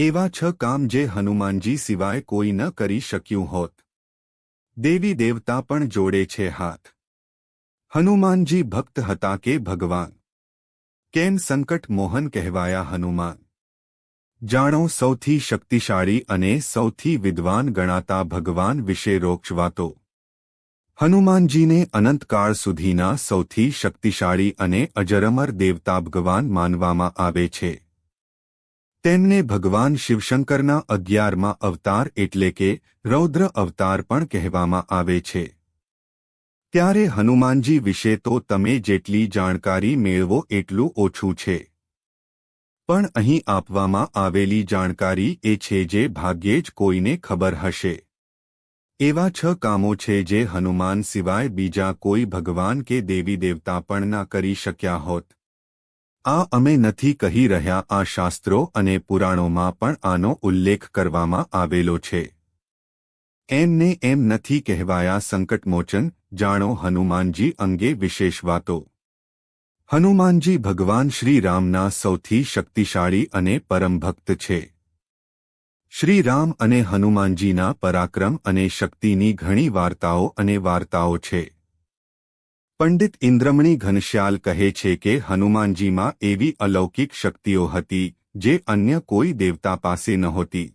એવા છ કામ જે હનુમાનજી સિવાય કોઈ ન કરી શક્યું હોત. દેવી દેવતા પણ જોડે છે હાથ. હનુમાનજી ભક્ત હતા કે ભગવાન? કેમ સંકટ મોહન કહેવાયા હનુમાન? જાણો સૌથી શક્તિશાળી અને સૌથી વિદ્વાન ગણાતા ભગવાન વિશે રોક્ષ વાતો. હનુમાનજીને અનંતકાળ સુધીના સૌથી શક્તિશાળી અને અજરમર દેવતા ભગવાન માનવામાં આવે છે. તેમને ભગવાન શિવશંકરના અગિયારમાં અવતાર એટલે કે રૌદ્ર અવતાર પણ કહેવામાં આવે છે. ત્યારે હનુમાનજી વિશે તો તમે જેટલી જાણકારી મેળવો એટલું ઓછું છે. પણ અહીં આપવામાં આવેલી જાણકારી એ છે જે ભાગ્યે જ કોઈને ખબર હશે. એવા છ કામો છે જે હનુમાન સિવાય બીજા કોઈ ભગવાન કે દેવી દેવતા પણ ના કરી શક્યા હોત. આ અમે નથી કહી રહ્યા આ શાસ્ત્રો અને પુરાણોમાં પણ આનો ઉલ્લેખ કરવામાં આવેલો છે. એમને એમ નથી કહેવાયા સંકટમોચન, જાણો હનુમાનજી અંગે વિશેષ વાતો. હનુમાનજી ભગવાન શ્રીરામના સૌથી શક્તિશાળી અને પરમભક્ત છે. શ્રીરામ અને હનુમાનજીના પરાક્રમ અને શક્તિની ઘણી વાર્તાઓ અને વાર્તાઓ છે. પંડિત ઇન્દ્રમણી ઘનશ્યાલ કહે છે કે હનુમાનજીમાં એવી અલૌકિક શક્તિઓ હતી, જે અન્ય કોઈ દેવતા પાસે નહોતી.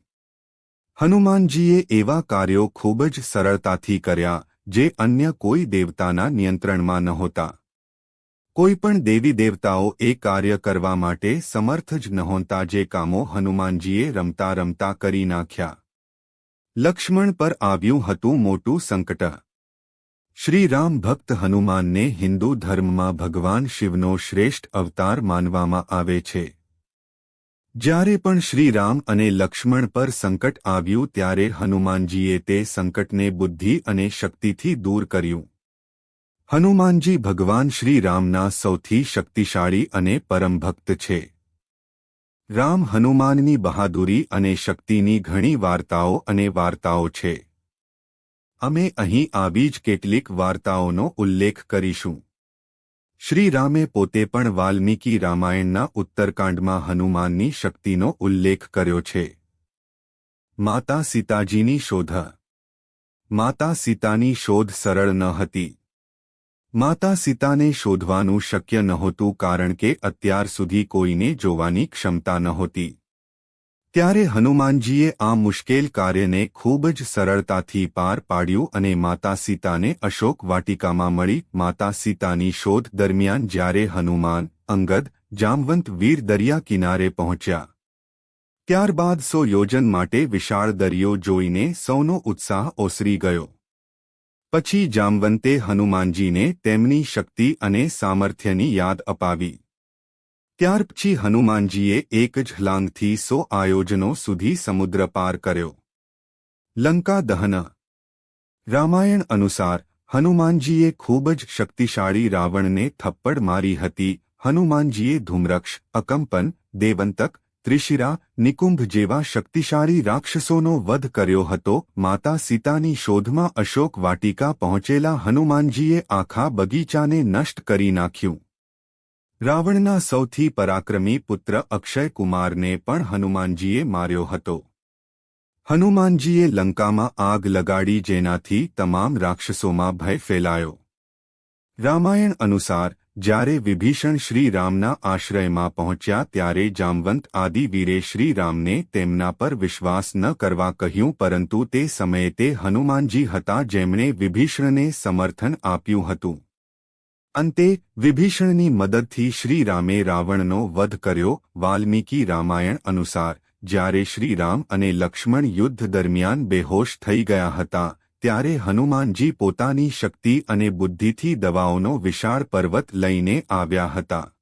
હનુમાનજીએ એવા કાર્યો ખૂબ જ સરળતાથી કર્યા, જે અન્ય કોઈ દેવતાના નિયંત્રણમાં નહોતા. કોઈ પણ દેવી દેવતાઓ એ કાર્ય કરવા માટે સમર્થ જ નહોતા જે કામો હનુમાનજીએ રમતા રમતા કરી નાખ્યા. લક્ષ્મણ પર આવ્યું હતું મોટું સંકટ. શ્રી રામ ભક્ત હનુમાનને હિન્દુ ધર્મમાં ભગવાન શિવનો શ્રેષ્ઠ અવતાર માનવામાં આવે છે. જ્યારે પણ શ્રીરામ અને લક્ષ્મણ પર સંકટ આવ્યું ત્યારે હનુમાનજીએ તે સંકટને બુદ્ધિ અને શક્તિથી દૂર કર્યું. હનુમાનજી ભગવાન શ્રીરામના સૌથી શક્તિશાળી અને પરમ ભક્ત છે. રામ હનુમાનની બહાદુરી અને શક્તિની ઘણી વાર્તાઓ અને વાર્તાઓ છે. અમે અહીં આવી જ કેટલીક વાર્તાઓનો ઉલ્લેખ કરીશું. શ્રીરામે પોતે પણ વાલ્મીકી રામાયણના ઉત્તરકાંડમાં હનુમાનની શક્તિનો ઉલ્લેખ કર્યો છે. માતા સીતાજીની શોધ. માતા સીતાની શોધ સરળ ન હતી. માતા સીતાને શોધવાનું શક્ય નહોતું કારણ કે અત્યાર સુધી કોઈને જોવાની ક્ષમતા નહોતી. ત્યારે હનુમાનજીએ આ મુશ્કેલ કાર્યને ખૂબ જ સરળતાથી પાર પાડ્યું અને માતા સીતાને અશોક વાટિકામાં મળી. માતા સીતાની શોધ દરમિયાન જ્યારે હનુમાન, અંગદ, જામવંત વીર દરિયા કિનારે પહોંચ્યા. ત્યારબાદ સો યોજન માટે વિશાળ દરિયો જોઈને સૌનો ઉત્સાહ ઓસરી ગયો. પછી જામવંતે હનુમાનજીને તેમની શક્તિ અને સામર્થ્યની યાદ અપાવી. ત્યાર પછી હનુમાનજીએ એક જ લાંગથી સો આયોજનો સુધી સમુદ્ર પાર કર્યો. લંકા દહન. રામાયણ અનુસાર, હનુમાનજીએ ખૂબ જ શક્તિશાળી રાવણને થપ્પડ મારી હતી. હનુમાનજીએ ધૂમ્રક્ષ, અકંપન, દેવંતક, ત્રિશિરા, નિકુંભ જેવા શક્તિશાળી રાક્ષસોનો વધ કર્યો હતો. માતા સીતાની શોધમાં અશોક વાટિકા પહોંચેલા હનુમાનજીએ આખા બગીચાને નષ્ટ કરી નાખ્યું. રાવણના સૌથી પરાક્રમી પુત્ર અક્ષય કુમારને પણ હનુમાનજીએ માર્યો હતો. હનુમાનજીએ લંકામાં આગ લગાડી જેનાથી તમામ રાક્ષસોમાં ભય ફેલાયો. રામાયણ અનુસાર, જ્યારે વિભીષણ શ્રીરામના આશ્રયમાં પહોંચ્યા ત્યારે જામવંત આદિવીરે શ્રીરામને તેમના પર વિશ્વાસ ન કરવા કહ્યું પરંતુ તે સમયે તે હનુમાનજી હતા જેમણે વિભીષણને સમર્થન આપ્યું હતું. અંતે વિભીષણની મદદથી શ્રીરામે રાવણનો વધ કર્યો. વાલ્મીકી રામાયણ અનુસાર, જ્યારે શ્રીરામ અને લક્ષ્મણ યુદ્ધ દરમિયાન બેહોશ થઈ ગયા હતા, ત્યારે હનુમાનજી પોતાની શક્તિ અને બુદ્ધિથી દવાઓનો વિશાળ પર્વત લઈને આવ્યા હતા.